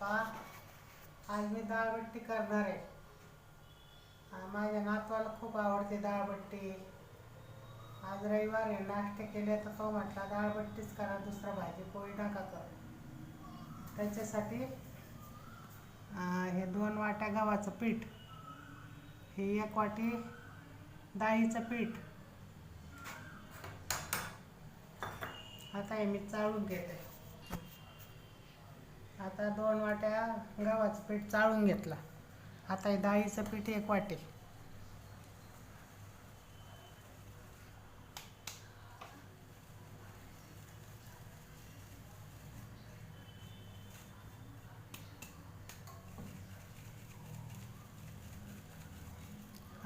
पहा आज मी डाळबट्टी करणार आहे. माझ्या नातवाला खूप आवडते दाळबट्टी. आज रविवार आहे नाश्ते केले तर तो म्हटला दाळबट्टीच करा दुसरा भाजी पोळी नका करू. त्याच्यासाठी हे दोन वाट्या गव्हाचं पीठ हे एक वाटी डाळीचं पीठ. आता हे मी चाळून घेते. आता दोन वाट्या गव्हाचं पीठ चाळून घेतला. आता हे डाळीचं पीठ एक वाटी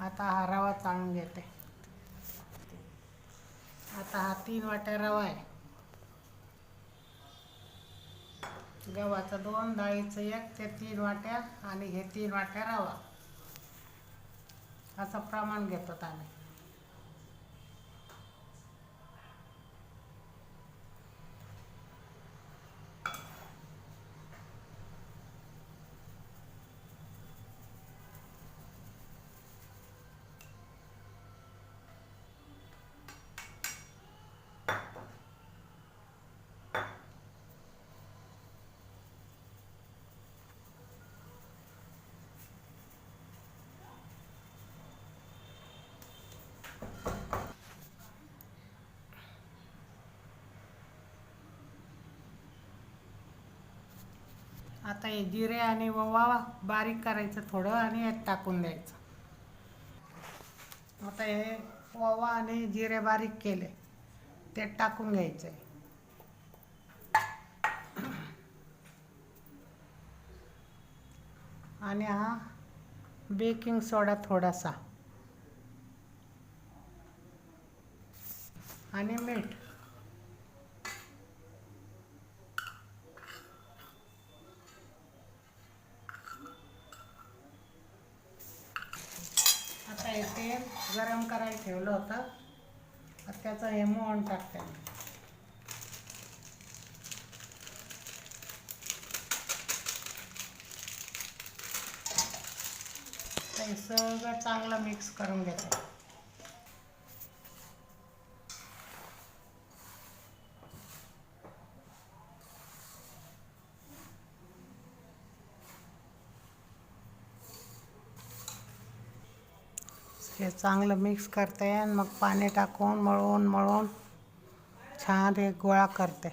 आता हा रवा चाळून घेते. आता हा तीन वाट्या रवा आहे. गव्हाचं दोन डाळीचं एक ते तीन वाट्या आणि हे तीन वाट्या रवा. असं प्रमाण घेतो आम्ही. आता हे जिरे आणि ओवा बारीक करायचं थोडं आणि यात टाकून द्यायचं. आता हे ओवा आणि जिरे बारीक केले ते टाकून घ्यायचे आणि हा बेकिंग सोडा थोडासा. आणि मीठ आता हे तेल गरम करायला ठेवलं होतं. त्याचं हे मोहन टाकते हे सगळं चांगलं मिक्स करून घेते. चांगलं मिक्स करते आणि मग पाणी टाकून मळून मळून छान हे गोळा करते.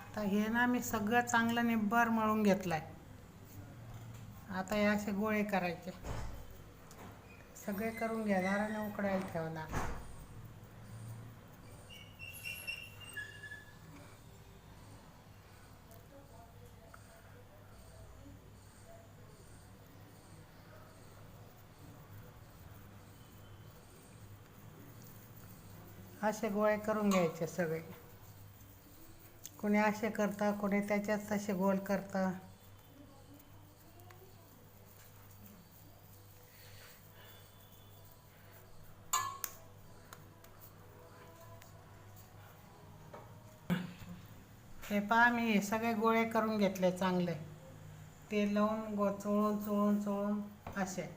आता हे ना मी सगळं चांगलं निब्बर मळून घेतलं आहे आता हे असे गोळे करायचे. सगळे करून घेणार आणि उकडायला ठेवणार. असे गोळे करून घ्यायचे सगळे. कोणी असे करतं कोणी त्याच्यात तसे गोल करतं. हे पहा मी हे सगळे गोळे करून घेतले चांगले. ते लावून गो चोळून चोळून चोळून असे.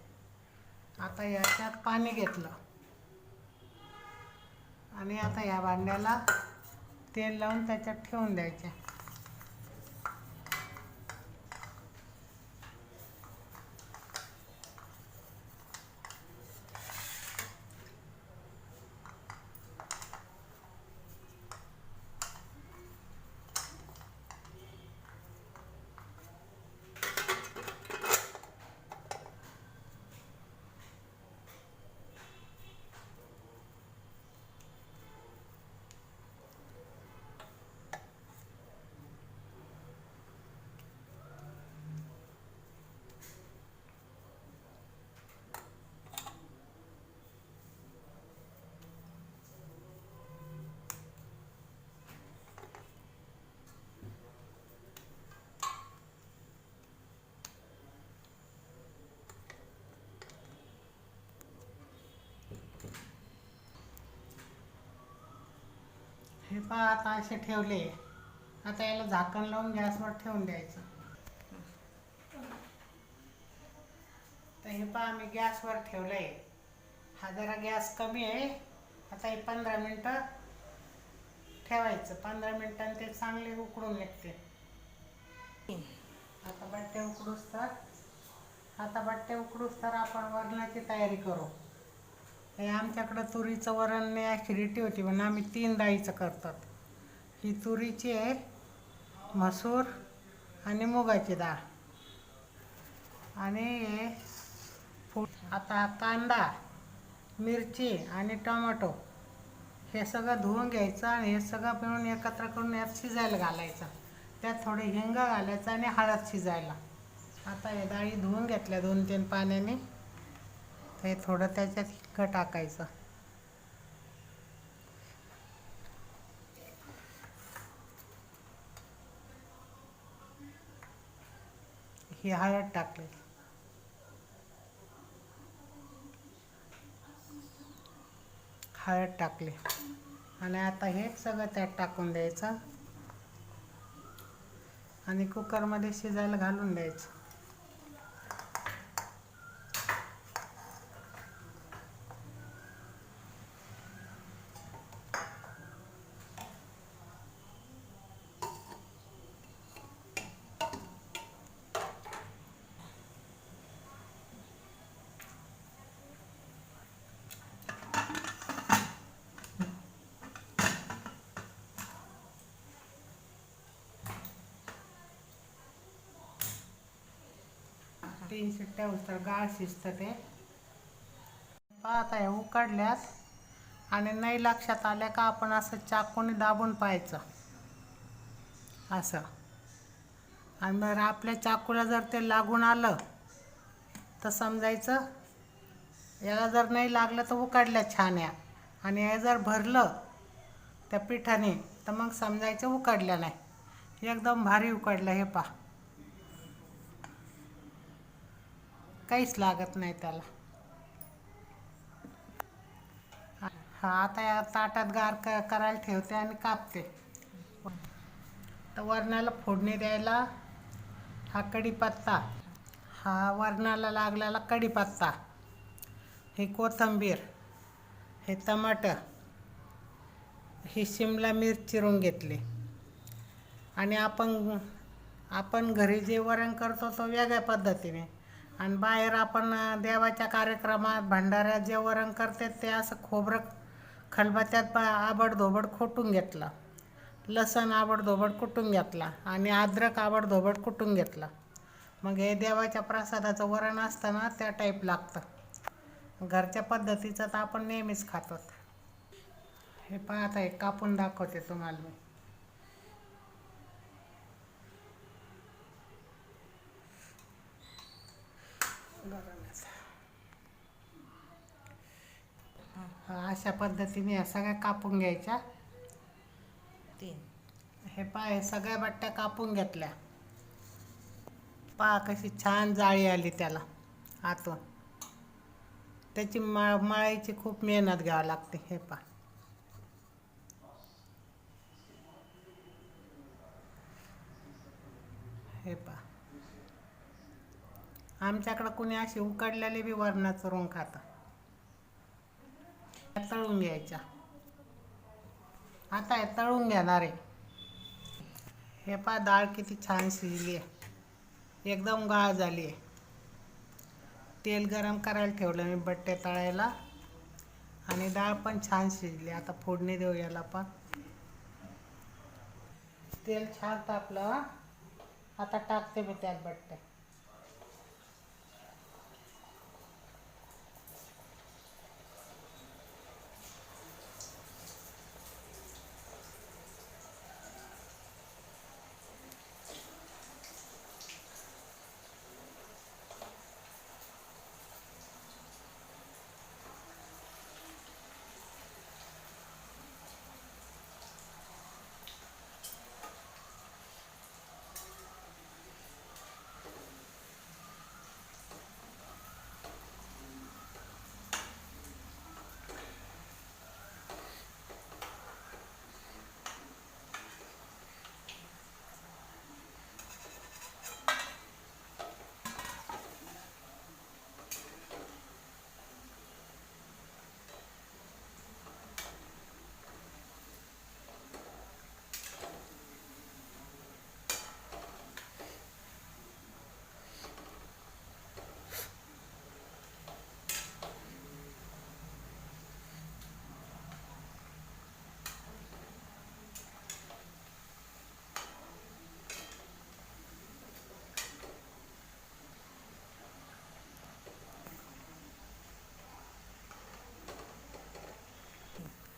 आता याच्यात पाणी घेतलं. आणि आता या भांड्याला तेल लावून त्याच्यात ठेवून द्यायचे. हे पहा आता असे ठेवले. आता याला झाकण लावून गॅसवर ठेवून द्यायचं. तर हे पहा मी गॅसवर ठेवलंय. हा जरा गॅस कमी आहे. आता हे पंधरा मिनटं ठेवायचं. पंधरा मिनिटांनी ते चांगले उकडून निघते आता बट्टे उकडूस तर आता बट्टे उकडूस तर आपण वरणाची तयारी करू. हे आमच्याकडं तुरीचं वरण ॲसिडिटी होती म्हणून आम्ही तीन डाळीचं करतात. ही तुरीची आहे मसूर आणि मुगाची डाळ. आणि हे फूट आता कांदा मिरची आणि टोमॅटो हे सगळं धुवून घ्यायचं आणि हे सगळं मिळून एकत्र करून यात शिजायला घालायचं. त्यात थोडे हिंग घालायचं आणि हळद शिजायला. आता हे डाळी धुवून घेतल्या दोन तीन पाण्याने. ते हे थोडं त्याच्यात हिंग टाकायचं. ही हळद टाकली हळद टाकली. आणि आता हे सगळं त्यात टाकून द्यायचं. आणि कुकरमध्ये शिजायला घालून द्यायचं. तीन शिट्ट्या तर गाळ शिजतं ते. पाहत आहे उकडल्यात आणि नाही लक्षात आल्या का आपण असं चाकूने दाबून पाहायचं? असं. आणि मग आपल्या चाकूला जर ते लागून आलं तर समजायचं याला जर नाही लागलं तर उकडल्या छान या आणि हे जर भरलं त्या पिठाने तर मग समजायचं उकडल्या नाही. एकदम भारी उकडलं हे पा काहीच लागत नाही त्याला. हा आता या ताटात गार क करायला ठेवते आणि कापते. तर वरणाला फोडणी द्यायला हा कढीपत्ता हा वरणाला लागलेला कढीपत्ता हे कोथिंबीर हे टमाटर ही शिमला मिरच चिरून घेतली. आणि आपण आपण घरी जे वरण करतो तो वेगळ्या पद्धतीने. आणि बाहेर आपण देवाच्या कार्यक्रमात भंडाऱ्यात जे वरण करते ते असं खोबरं खलबत्यात बा आबडधोबड खोटून घेतलं. लसण आबडधोबड कुटून घेतला आणि अद्रक आबडधोबड कुटून घेतला. मग हे देवाच्या प्रसादाचं वरण असतं ना त्या टाईप लागतं. घरच्या पद्धतीचं तर आपण नेहमीच खातो हे पाहत आहे कापून दाखवते तुम्हाला मी हा, अशा पद्धतीने या सगळ्या कापून घ्यायच्या. तीन. हे पहा हे सगळ्या बट्ट्या कापून घेतल्या. पहा कशी छान जाळी आली त्याला आतून. त्याची मळ मळायची खूप मेहनत घ्यावी लागते हे पहा. हे पहा. आमच्याकडं कुणी अशी उकडलेली बी वरणं चुरून खातं. तळून घ्यायच्या. आता हे तळून घेणार आहे. हे पहा डाळ किती छान शिजली आहे. एकदम गाळ झाली आहे. तेल गरम करायला ठेवलं मी बट्टे तळायला. आणि डाळ पण छान शिजली आता फोडणी देऊ याला पण. तेल छान तापलं आता टाकते मी त्यात बट्टे.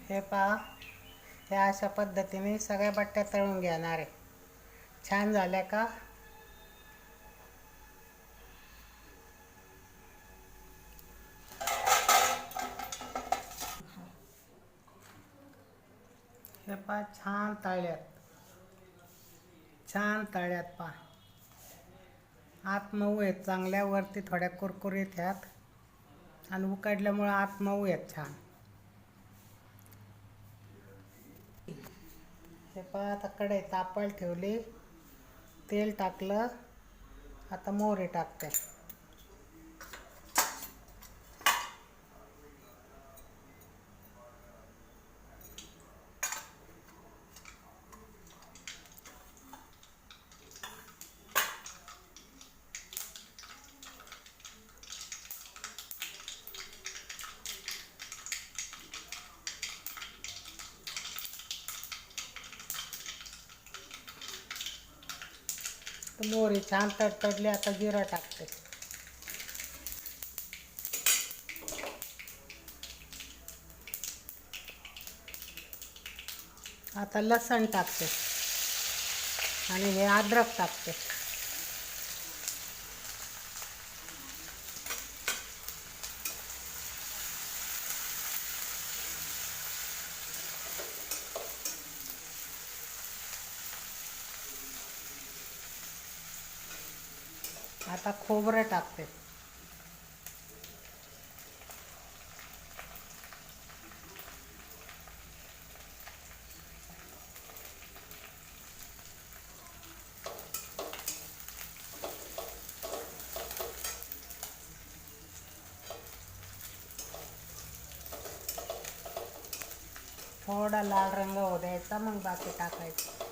हे पहा ह्या अशा पद्धतीने सगळ्या बट्ट्या तळून घेणार आहे. छान झाल्या का? हे पहा छान तळल्यात. छान तळल्यात पहा. आत मऊ आहेत चांगल्या वरती थोड्या कुरकुरीत ह्यात आणि उकडल्यामुळं आत मऊ आहेत छान. हे पहा आता कढई तापायला ठेवली. तेल टाकलं. आता मोहरी टाकते. तर मोहरी छान तडतडली आता जिरा टाकते. आता लसण टाकते. आणि हे अद्रक टाकते आता खोबरं टाकते थोडा लाल रंग होऊ द्यायचा मग बाकी टाकायचं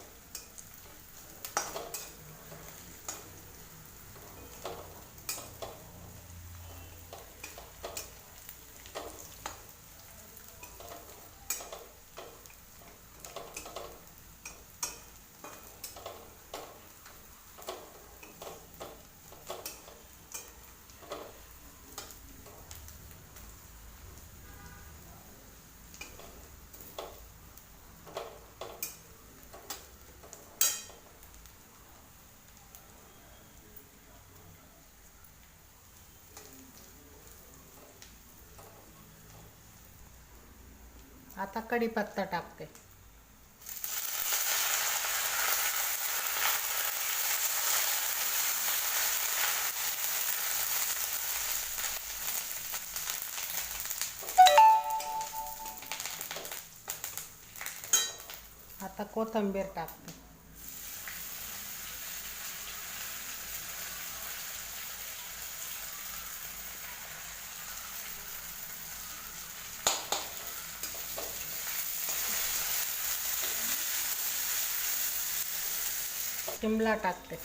आता कढीपत्ता टाकते. आता कोथिंबीर टाकते. शिमला टाकते।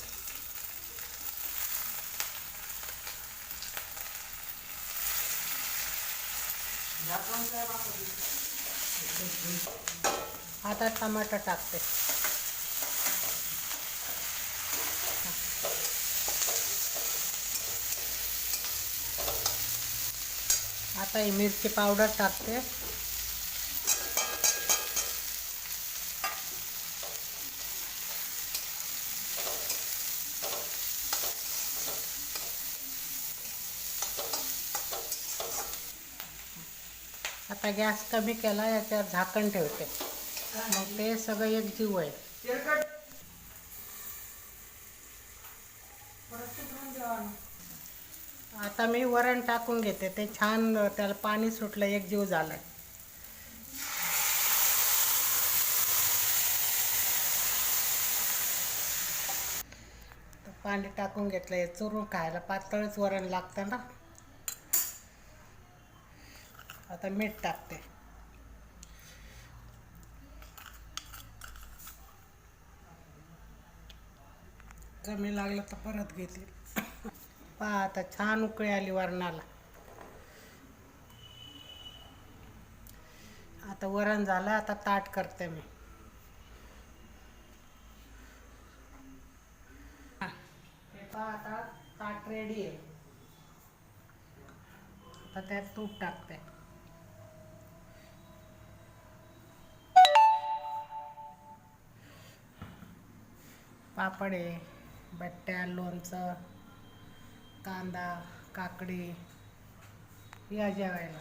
आता टमाटर टाकते। आता ही मिरची पावडर टाकते। आता गॅस कमी केला याच्यावर झाकण ठेवते. मग ते सगळं एक जीव आहे. आता मी वरण टाकून घेते ते छान त्याला पाणी सुटलं एक जीव झालं. तर पाणी टाकून घेतलं हे चुरून खायला पातळच वरण लागतं ना. आता मीठ टाकते. कमी लागलं तर परत घेतली पहा आता छान उकळी आली वरणाला. आता वरण झालं आता ताट करते मी. पहा आता ताट रेडी आहे. आता त्यात तूप टाकते. पापड आहे बट्ट्या लोणचं कांदा काकडी या जेवायला.